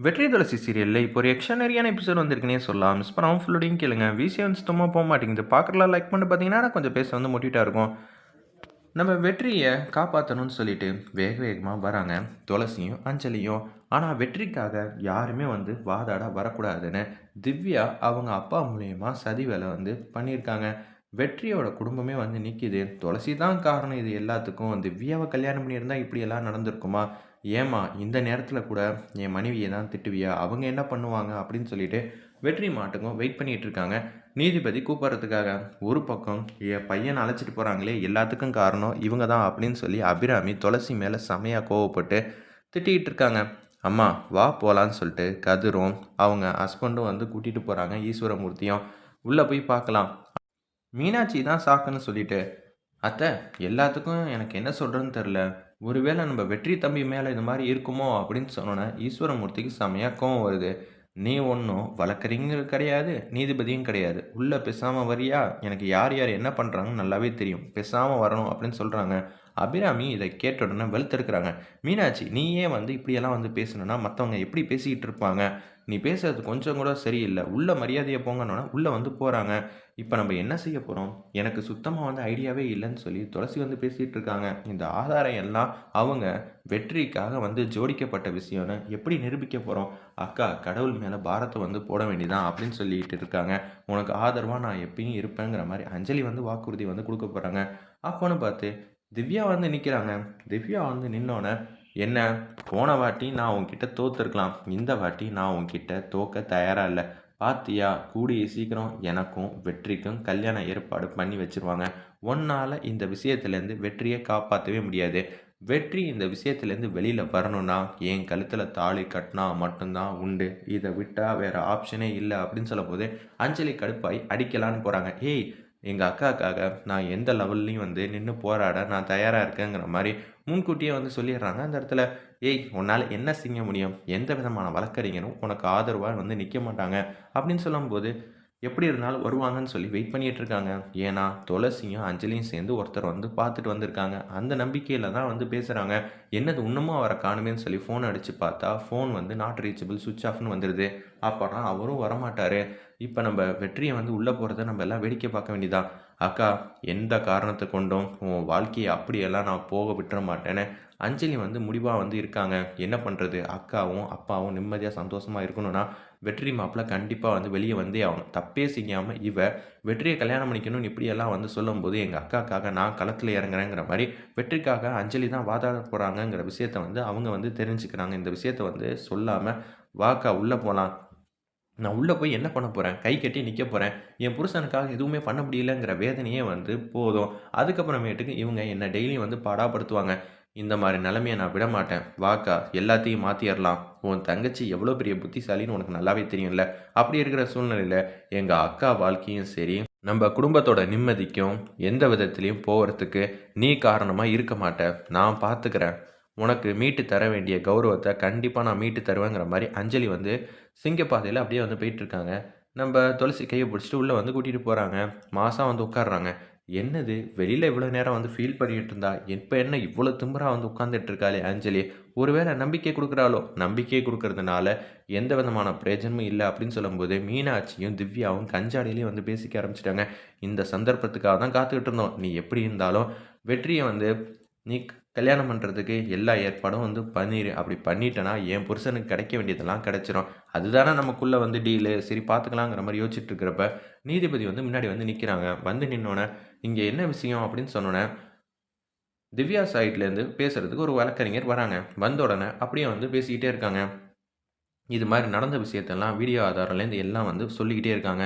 வெற்றி துளசி சீரியலில் இப்போ ஒரு எக்ஸ்ட்ரானரியான எபிசோட் வந்திருக்குனே சொல்லலாம். மிஸ் பண்ணாமல் ஃபுல்லோடையும் கேளுங்க. விசியம் சுத்தமாக போக மாட்டேங்குது. பார்க்கலாம் லைக் பண்ணி பார்த்தீங்கன்னா கொஞ்சம் பேச வந்து மோட்டிவேட்டாக இருக்கும். நம்ம வெற்றியை காப்பாற்றணும்னு சொல்லிட்டு வேக வேகமாக வராங்க. துளசியும் அஞ்சலியும். ஆனால் வெற்றிக்காக யாருமே வந்து வாதாட வரக்கூடாதுன்னு திவ்யா அவங்க அப்பா மூலயமா சதி வேலை வந்து பண்ணியிருக்காங்க. வெற்றியோட குடும்பமே வந்து நிற்கிது துளசி தான் காரணம் இது எல்லாத்துக்கும். திவ்யாவை கல்யாணம் பண்ணியிருந்தா இப்படியெல்லாம் நடந்திருக்குமா? ஏமா இந்த நேரத்தில் கூட என் மனைவியை தான் திட்டுவியா? அவங்க என்ன பண்ணுவாங்க அப்படின்னு சொல்லிட்டு வெற்றி மாட்டுக்கும் வெயிட் பண்ணிகிட்டு இருக்காங்க. நீதிபதி கூப்பிட்றதுக்காக ஒரு பக்கம் என் பையனை அழைச்சிட்டு போகிறாங்களே எல்லாத்துக்கும் காரணம் இவங்க தான் அப்படின்னு சொல்லி அபிராமி துளசி மேலே செமையாக கோவப்பட்டு திட்டிகிட்டு இருக்காங்க. அம்மா வா போகலான்னு சொல்லிட்டு கதிரும் அவங்க ஹஸ்பண்டும் வந்து கூட்டிகிட்டு போகிறாங்க ஈஸ்வரமூர்த்தியும். உள்ளே போய் பார்க்கலாம். மீனாட்சி தான் சாக்குன்னு சொல்லிட்டு அத்தை எல்லாத்துக்கும் எனக்கு என்ன சொல்கிறேன்னு தெரில ஒருவேளை நம்ம வெற்றி தம்பி மேலே இது மாதிரி இருக்குமோ அப்படின்னு சொன்னோன்னே ஈஸ்வரமூர்த்திக்கு செமையாக கோவம் வருது. நீ ஒன்றும் வழக்கறிஞர் கிடையாது நீதிபதியும் கிடையாது. உள்ளே பேசாமல் வரியா? எனக்கு யார் யார் என்ன பண்ணுறாங்கன்னு நல்லாவே தெரியும். பேசாமல் வரணும் அப்படின்னு சொல்கிறாங்க அபிராமி இதை கேட்ட உடனே வெளுத்தெடுக்கிறாங்க. மீனாட்சி நீயே வந்து இப்படியெல்லாம் வந்து பேசணுன்னா மற்றவங்க எப்படி பேசிக்கிட்டு இருப்பாங்க? நீ பேசுறது கொஞ்சம் கூட சரியில்லை. உள்ள மரியாதையை போங்கன்னொன்னே உள்ளே வந்து போகிறாங்க இப்போ நம்ம என்ன செய்ய போகிறோம் எனக்கு சுத்தமாக வந்து ஐடியாவே இல்லைன்னு சொல்லி துளசி வந்து பேசிகிட்டு இருக்காங்க. இந்த ஆதாரம் எல்லாம் அவங்க வெற்றிக்காக வந்து ஜோடிக்கப்பட்ட விஷயம்னு எப்படி நிரூபிக்க போகிறோம் அக்கா கடவுள் மேலே பாரத்தை வந்து போட வேண்டியதான் அப்படின்னு சொல்லிட்டு இருக்காங்க. உனக்கு ஆதரவாக நான் எப்பயும் இருப்பேங்கிற மாதிரி அஞ்சலி வந்து வாக்குறுதி வந்து கொடுக்க போகிறாங்க அப்போன்னு பார்த்து திவ்யா வந்து நிற்கிறாங்க திவ்யா வந்து நின்னோன்னே என்ன? போன வாட்டி நான் உன்கிட்ட தோத்துருக்கலாம். இந்த வாட்டி நான் உன்கிட்ட தோக்க தயாராக இல்லை. பாத்தியா? கூடிய சீக்கிரம் எனக்கும் வெற்றிக்கும் கல்யாண ஏற்பாடு பண்ணி வச்சிருவாங்க. ஒன்னால் இந்த விஷயத்துலேருந்து வெற்றியை காப்பாற்றவே முடியாது. வெற்றி இந்த விஷயத்துலேருந்து வெளியில் வரணும்னா என் கழுத்தில் தாலி கட்டினா மட்டும்தான் உண்டு. இதை விட்டால் வேறு ஆப்ஷனே இல்லை அப்படின்னு சொல்லும்போது அஞ்சலி கடுப்பாய் அடிக்கலான்னு போகிறாங்க ஏய் எங்கள் அக்காக்காக நான் எந்த லெவல்லையும் வந்து நின்று போராட நான் தயாராக இருக்கேங்கிற மாதிரி முன்கூட்டியே வந்து சொல்லிடுறாங்க. அந்த இடத்துல ஏய் உன்னால் என்ன செய்ய முடியும்? எந்த விதமான வழக்கறிஞரும் உனக்கு ஆதரவாக வந்து நிற்க மாட்டாங்க. அப்படின்னு சொல்லும்போது எப்படி இருந்தாலும் வருவாங்கன்னு சொல்லி வெயிட் பண்ணிகிட்டு இருக்காங்க. ஏன்னா துளசியும் அஞ்சலியும் சேர்ந்து ஒருத்தர் வந்து பார்த்துட்டு வந்திருக்காங்க. அந்த நம்பிக்கையில் தான் வந்து பேசுகிறாங்க என்னது இன்னமும் அவரை காணுமேன்னு சொல்லி ஃபோன் அடித்து பார்த்தா ஃபோன் வந்து நாட் ரீச்சபிள் சுவிச் ஆஃப்னு வந்துடுது அப்போனா அவரும் வரமாட்டார். இப்போ நம்ம வெற்றியை வந்து உள்ளே போகிறத நம்ம எல்லாம் வேடிக்கை பார்க்க வேண்டியதான் அக்கா எந்த காரணத்தை கொண்டும் உன் வாழ்க்கையை அப்படியெல்லாம் நான் போக விட்டுற மாட்டேன்னு அஞ்சலி வந்து முடிவாக வந்து இருக்காங்க. என்ன பண்ணுறது அக்காவும் அப்பாவும் நிம்மதியாக சந்தோஷமாக இருக்கணும்னா வெற்றி மாப்பிள்ள கண்டிப்பாக வந்து வெளியே வந்தே ஆகணும். தப்பே செய்யாமல் இவ வெற்றியை கல்யாணம் பண்ணிக்கணும்னு இப்படியெல்லாம் வந்து சொல்லும்போது எங்கள் அக்காக்காக நான் களத்தில் இறங்குறேங்கிற மாதிரி வெற்றிக்காக அஞ்சலி தான் வாதாட போகிறாங்கங்கிற விஷயத்த வந்து அவங்க வந்து தெரிஞ்சுக்கிறாங்க. இந்த விஷயத்த வந்து சொல்லாமல் வாக்கா உள்ளே போகலாம் நான் உள்ளே போய் என்ன பண்ண போகிறேன் கை கட்டி நிற்க போகிறேன் என் புருஷனுக்காக எதுவுமே பண்ண முடியலங்கிற வேதனையே வந்து போதும். அதுக்கப்புறமேட்டுக்கு இவங்க என்னை டெய்லியும் வந்து பாடாப்படுத்துவாங்க. இந்த மாதிரி நிலமையை நான் விட மாட்டேன் வாக்கா எல்லாத்தையும் மாற்றிடலாம் உன் தங்கச்சி எவ்வளோ பெரிய புத்திசாலின்னு உனக்கு நல்லாவே தெரியும்ல. அப்படி இருக்கிற சூழ்நிலையில் எங்கள் அக்கா வாழ்க்கையும் சரி நம்ம குடும்பத்தோட நிம்மதிக்கும் எந்த விதத்துலேயும் போகிறதுக்கு நீ காரணமாக இருக்க மாட்டேன் நான் பார்த்துக்கிறேன் உனக்கு மீட்டு தர வேண்டிய கௌரவத்தை கண்டிப்பாக நான் மீட்டு தருவேங்கிற மாதிரி அஞ்சலி வந்து சிங்கப்பாதையில் அப்படியே வந்து போயிட்டுருக்காங்க. நம்ம துளசி கையை பிடிச்சிட்டு உள்ளே வந்து கூட்டிகிட்டு போகிறாங்க மாதம் வந்து உட்காடுறாங்க என்னது? வெளியில் இவ்வளோ நேரம் வந்து ஃபீல் பண்ணிகிட்டு இருந்தா? இப்போ என்ன இவ்வளோ திம்பராக வந்து உட்காந்துட்டு இருக்காளே அஞ்சலி? ஒருவேளை நம்பிக்கை கொடுக்குறாளோ? நம்பிக்கை கொடுக்கறதுனால எந்த விதமான பிரயோஜனமும் இல்லை அப்படின்னு சொல்லும்போது மீனாட்சியும் திவ்யாவும் கஞ்சாடியிலையும் வந்து பேசிக்க ஆரம்பிச்சிட்டாங்க. இந்த சந்தர்ப்பத்துக்காக தான் காத்துக்கிட்டு இருந்தோம். நீ எப்படி இருந்தாலும் வெற்றியை வந்து நீ கல்யாணம் பண்ணுறதுக்கு எல்லா ஏற்பாடும் வந்து பண்ணிடு அப்படி பண்ணிட்டேன்னா என் புருஷனுக்கு கிடைக்க வேண்டியதெல்லாம் கிடைச்சிரும். அதுதானே நமக்குள்ளே வந்து டீலு சரி பார்த்துக்கலாங்கிற மாதிரி யோசிச்சுட்டு இருக்கிறப்ப நீதிபதி வந்து முன்னாடி வந்து நிற்கிறாங்க வந்து நின்னோடனே இங்கே என்ன விஷயம்? அப்படின்னு சொன்னோன்னே திவ்யா சைட்லேருந்து பேசுகிறதுக்கு ஒரு வழக்கறிஞர் வராங்க. வந்த உடனே அப்படியே வந்து பேசிக்கிட்டே இருக்காங்க. இது மாதிரி நடந்த விஷயத்தெல்லாம் வீடியோ ஆதாரம்லேருந்து எல்லாம் வந்து சொல்லிக்கிட்டே இருக்காங்க.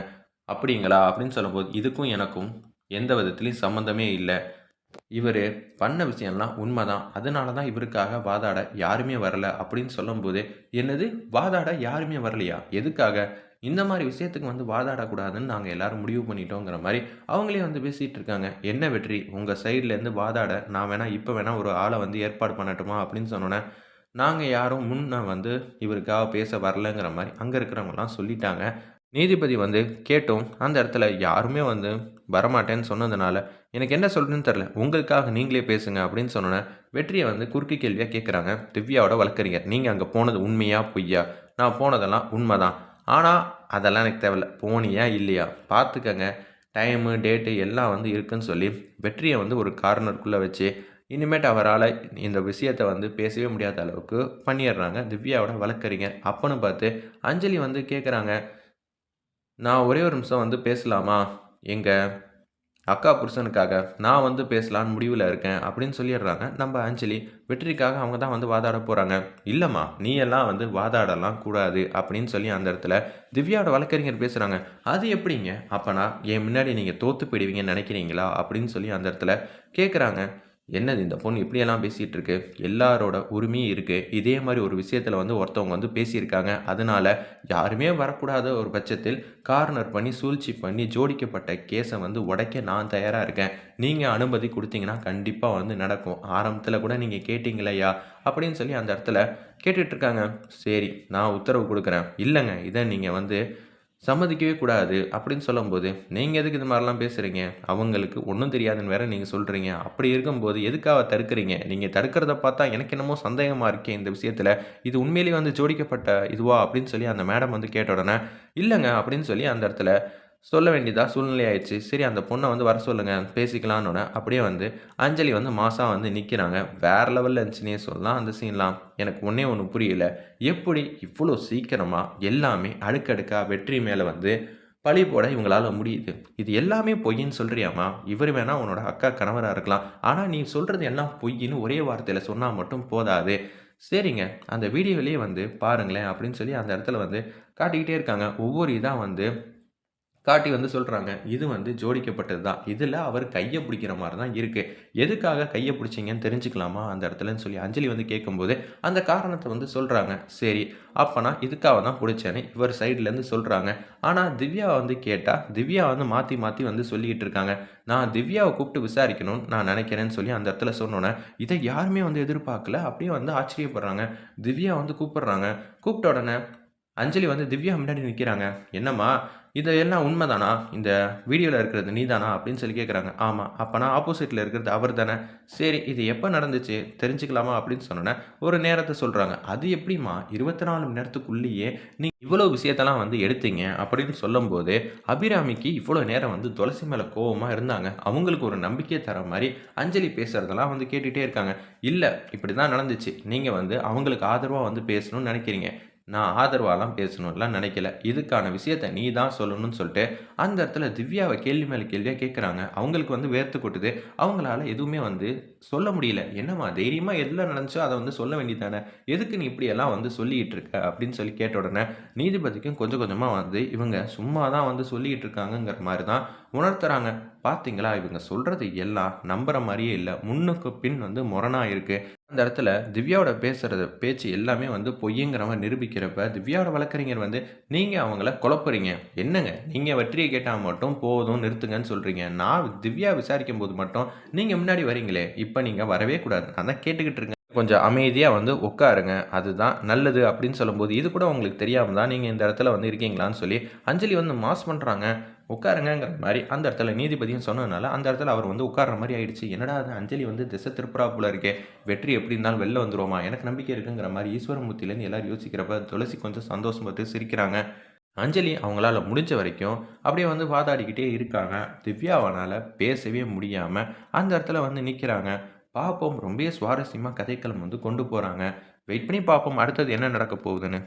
அப்படிங்களா? அப்படின்னு சொல்லும்போது இதுக்கும் எனக்கும் எந்த விதத்துலேயும் சம்மந்தமே இல்லை. இவர் பண்ண விஷயம்லாம் உண்மைதான். அதனால தான் இவருக்காக வாதாட யாருமே வரல அப்படின்னு சொல்லும்போது என்னது? வாதாட யாருமே வரலையா? எதுக்காக? இந்த மாதிரி விஷயத்துக்கு வந்து வாதாடக்கூடாதுன்னு நாங்கள் எல்லாரும் முடிவு பண்ணிட்டோங்கிற மாதிரி அவங்களே வந்து பேசிகிட்டு இருக்காங்க என்ன வெற்றி? உங்கள் சைட்லேருந்து வாதாட நான் வேணால் இப்போ வேணால் ஒரு ஆளை வந்து ஏற்பாடு பண்ணட்டுமா அப்படின்னு சொன்னோன்னே நாங்கள் யாரும் முன்ன வந்து இவருக்காக பேச வரலங்கிற மாதிரி அங்கே இருக்கிறவங்கலாம் சொல்லிட்டாங்க. நீதிபதி வந்து கேட்டும் அந்த இடத்துல யாருமே வந்து வரமாட்டேன்னு சொன்னதுனால எனக்கு என்ன சொல்கிறேன்னு தெரில உங்களுக்காக நீங்களே பேசுங்க அப்படின்னு சொன்னோன்னே வெற்றியை வந்து குறுக்கு கேள்வியாக கேட்குறாங்க திவ்யாவோட வழக்கறிஞர் நீங்கள் அங்கே போனது உண்மையா பொய்யா? நான் போனதெல்லாம் உண்மை தான் ஆனால் அதெல்லாம் எனக்கு தேவையில்ல. போனியா இல்லையா? பார்த்துக்கங்க டைமு டேட்டு எல்லாம் வந்து இருக்குன்னு சொல்லி வெற்றியை வந்து ஒரு கார்னருக்குள்ளே வச்சு இனிமேட்டு அவரால் இந்த விஷயத்தை வந்து பேசவே முடியாத அளவுக்கு பண்ணிடுறாங்க திவ்யாவோட வழக்கறிஞர். அப்பன்னு பார்த்து அஞ்சலி வந்து கேட்குறாங்க நான் ஒரே ஒரு நிமிஷம் வந்து பேசலாமா? எங்கள் அக்கா புருஷனுக்காக நான் வந்து பேசலான்னு முடிவில் இருக்கேன் அப்படின்னு சொல்லிடுறாங்க. நம்ம அஞ்சலி வெற்றிக்காக அவங்க தான் வந்து வாதாட போகிறாங்க இல்லைம்மா நீ எல்லாம் வந்து வாதாடலாம் கூடாது அப்படின்னு சொல்லி அந்த இடத்துல திவ்யாவோட வழக்கறிஞர் பேசுகிறாங்க அது எப்படிங்க? அப்போனா என் முன்னாடி நீங்கள் தோற்று போயிடுவீங்கன்னு நினைக்கிறீங்களா? அப்படின்னு சொல்லி அந்த இடத்துல கேட்குறாங்க என்னது இந்த பொண்ணு இப்படியெல்லாம் பேசிகிட்டு இருக்கு எல்லாரோட உரிமையும் இருக்குது இதே மாதிரி ஒரு விஷயத்தில் வந்து ஒருத்தவங்க வந்து பேசியிருக்காங்க. அதனால் யாருமே வரக்கூடாத ஒரு பட்சத்தில் கார்னர் பண்ணி சூழ்ச்சி பண்ணி ஜோடிக்கப்பட்ட கேஸை வந்து உடைக்க நான் தயாராக இருக்கேன். நீங்கள் அனுமதி கொடுத்தீங்கன்னா கண்டிப்பாக வந்து நடக்கும். ஆரம்பத்தில் கூட நீங்கள் கேட்டிங்களையா அப்படின்னு சொல்லி அந்த இடத்துல கேட்டுட்ருக்காங்க சரி நான் உத்தரவு கொடுக்குறேன். இல்லைங்க இதை நீங்கள் வந்து சம்மதிக்கவே கூடாது அப்படின்னு சொல்லும்போது நீங்கள் எதுக்கு இது மாதிரிலாம் பேசுகிறீங்க அவங்களுக்கு ஒன்றும் தெரியாதுன்னு வேற நீங்கள் சொல்கிறீங்க அப்படி இருக்கும்போது எதுக்காக தடுக்கிறீங்க? நீங்கள் தடுக்கிறத பார்த்தா எனக்கு என்னமோ சந்தேகமாக இருக்கே இந்த விஷயத்தில். இது உண்மையிலேயே வந்து ஜோடிக்கப்பட்ட இதுவா? அப்படின்னு சொல்லி அந்த மேடம் வந்து கேட்ட உடனே இல்லைங்க. அப்படின்னு சொல்லி அந்த இடத்துல சொல்ல வேண்டியதாக சூழ்நிலை ஆயிடுச்சு. சரி அந்த பொண்ணை வந்து வர சொல்லுங்கள் பேசிக்கலான்னு அப்படியே வந்து அஞ்சலி வந்து மாதம் வந்து நிற்கிறாங்க வேறு லெவலில் இருந்துச்சுன்னே சொல்லலாம் அந்த சீன்லாம். எனக்கு ஒன்றே ஒன்று புரியல. எப்படி இவ்வளோ சீக்கிரமாக எல்லாமே அடுக்கடுக்காக வெற்றி மேலே வந்து பழி போட இவங்களால் முடியுது? இது எல்லாமே பொய்ன்னு சொல்கிறியாமா இவர் வேணால் உன்னோட அக்கா கணவராக இருக்கலாம். ஆனால் நீ சொல்கிறது எல்லாம் பொய்ன்னு ஒரே வார்த்தையில் சொன்னால் மட்டும் போதாது. சரிங்க அந்த வீடியோலேயே வந்து பாருங்களேன் அப்படின்னு சொல்லி அந்த இடத்துல வந்து காட்டிக்கிட்டே இருக்காங்க. ஒவ்வொரு இதாக வந்து காட்டி வந்து சொல்கிறாங்க இது வந்து ஜோடிக்கப்பட்டது தான். இதில் அவர் கையை பிடிக்கிற மாதிரி தான் இருக்குது எதுக்காக கையை பிடிச்சிங்கன்னு தெரிஞ்சுக்கலாமா அந்த இடத்துலன்னு சொல்லி அஞ்சலி வந்து கேட்கும்போது அந்த காரணத்தை வந்து சொல்கிறாங்க சரி அப்போனா இதுக்காக தான் பிடிச்சேன்னு இவர் சைட்லேருந்து சொல்கிறாங்க ஆனால் திவ்யா வந்து கேட்டால் திவ்யா வந்து மாற்றி மாற்றி வந்து சொல்லிக்கிட்டு இருக்காங்க. நான் திவ்யாவை கூப்பிட்டு விசாரிக்கணும்னு நான் நினைக்கிறேன்னு சொல்லி அந்த இடத்துல சொன்னோன்னே இதை யாருமே வந்து எதிர்பார்க்கல. அப்படியே வந்து ஆச்சரியப்படுறாங்க. திவ்யா வந்து கூப்பிடுறாங்க. கூப்பிட்ட உடனே அஞ்சலி வந்து திவ்யா முன்னாடி நிற்கிறாங்க என்னம்மா இதெல்லாம் உண்மைதானா? இந்த வீடியோவில் இருக்கிறது நீ தானா அப்படின்னு சொல்லி கேட்குறாங்க ஆமாம் அப்போனா ஆப்போசிட்டில் இருக்கிறது அவர் தானே சரி இது எப்போ நடந்துச்சு? தெரிஞ்சுக்கலாமா? அப்படின்னு சொன்னோன்னே ஒரு நேரத்தை சொல்கிறாங்க அது எப்படிம்மா? இருபத்தி நாலு மணி நேரத்துக்குள்ளேயே நீ இவ்வளோ விஷயத்தெல்லாம் வந்து எடுத்தீங்க அப்படின்னு சொல்லும்போது அபிராமிக்கு இவ்வளோ நேரம் வந்து துளசி மேலே கோபமாக இருந்தாங்க. அவங்களுக்கு ஒரு நம்பிக்கை தர மாதிரி அஞ்சலி பேசுகிறதெல்லாம் வந்து கேட்டுகிட்டே இருக்காங்க. இல்லை இப்படி தான் நடந்துச்சு. நீங்கள் வந்து அவங்களுக்கு ஆதரவாக வந்து பேசணும்னு நினைக்கிறீங்க. நான் ஆதரவாலாம் பேசணும்லாம் நினைக்கல. இதுக்கான விஷயத்த நீ தான் சொல்லணும்னு சொல்லிட்டு அந்த இடத்துல திவ்யாவை கேள்வி மேலே கேள்வியாக கேட்குறாங்க அவங்களுக்கு வந்து வேர்த்து கொட்டுது. அவங்களால எதுவுமே வந்து சொல்ல முடியல. என்னம்மா தைரியமாக எதில் நடந்துச்சோ அதை வந்து சொல்ல வேண்டியதானே எதுக்கு நீ இப்படியெல்லாம் வந்து சொல்லிக்கிட்டு இருக்க? அப்படின்னு சொல்லி கேட்ட உடனே நீதிபதிக்கும் கொஞ்சம் கொஞ்சமாக வந்து இவங்க சும்மா தான் வந்து சொல்லிக்கிட்டு இருக்காங்கங்கிற மாதிரி தான் உணர்த்துறாங்க. பார்த்தீங்களா இவங்க சொல்கிறது எல்லாம் நம்புகிற மாதிரியே இல்லை. முன்னுக்கு பின் வந்து முரணாக இருக்குது அந்த இடத்துல திவ்யாவோட பேசுகிறத பேச்சு எல்லாமே வந்து பொய்யுங்கிறவங்க நிரூபிக்கிறப்ப திவ்யாவோட வழக்கறிஞர் வந்து நீங்கள் அவங்கள குழப்புறீங்க. என்னங்க? நீங்கள் வெற்றியை கேட்டால் மட்டும் போதும் நிறுத்துங்கன்னு சொல்கிறீங்க நான் திவ்யா விசாரிக்கும் போது மட்டும் நீங்கள் முன்னாடி வரீங்களே. இப்போ நீங்கள் வரவே கூடாது. நான் தான் கேட்டுக்கிட்டு இருக்கேன். கொஞ்சம் அமைதியாக வந்து உட்காருங்க. அதுதான் நல்லது அப்படின்னு சொல்லும்போது இது கூட உங்களுக்கு தெரியாமல் தான் நீங்கள் இந்த இடத்துல வந்து இருக்கீங்களான்னு சொல்லி அஞ்சலி வந்து மாஸ் பண்ணுறாங்க உட்காருங்கிற மாதிரி அந்த இடத்துல நீதிபதியும் சொன்னதுனால அந்த இடத்துல அவர் வந்து உட்கார்ற மாதிரி ஆயிடுச்சு. என்னடா அது அஞ்சலி வந்து திசை திருப்புறா போல இருக்கே. வெற்றி எப்படி இருந்தாலும் வெளில வந்துருவோமா? எனக்கு நம்பிக்கை இருக்குங்கிற மாதிரி ஈஸ்வரமூர்த்திலேருந்து எல்லோரும் யோசிக்கிறப்ப துளசி கொஞ்சம் சந்தோஷம் பார்த்து சிரிக்கிறாங்க. அஞ்சலி அவங்களால முடிஞ்ச வரைக்கும் அப்படியே வந்து வாதாடிக்கிட்டே இருக்காங்க. திவ்யாவனால் பேசவே முடியாமல் அந்த இடத்துல வந்து நிற்கிறாங்க பார்ப்போம் ரொம்ப சுவாரஸ்யமாக கதைக்களம் வந்து கொண்டு போகிறாங்க வெயிட் பண்ணி பார்ப்போம் அடுத்தது என்ன நடக்க போகுதுன்னு.